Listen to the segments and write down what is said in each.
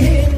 in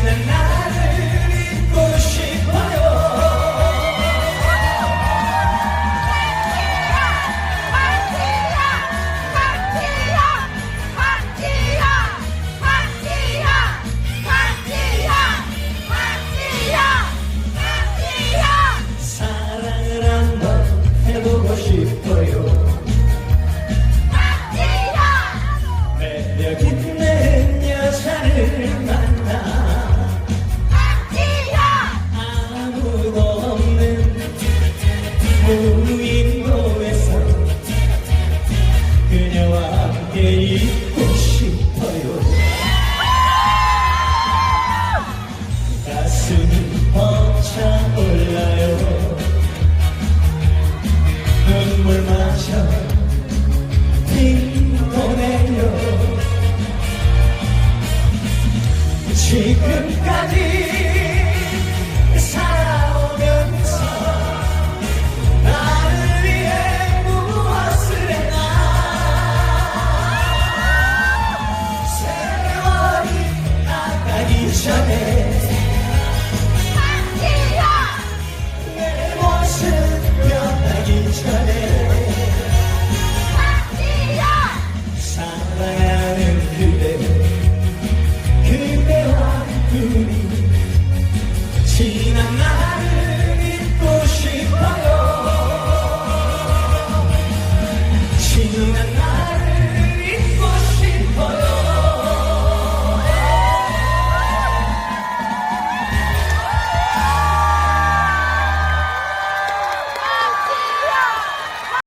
지난 무인도에서 그녀와 함께 있고 싶어요. 가슴이 벅차 올라요. 눈물마저 핑도내요. 지금까지 nişane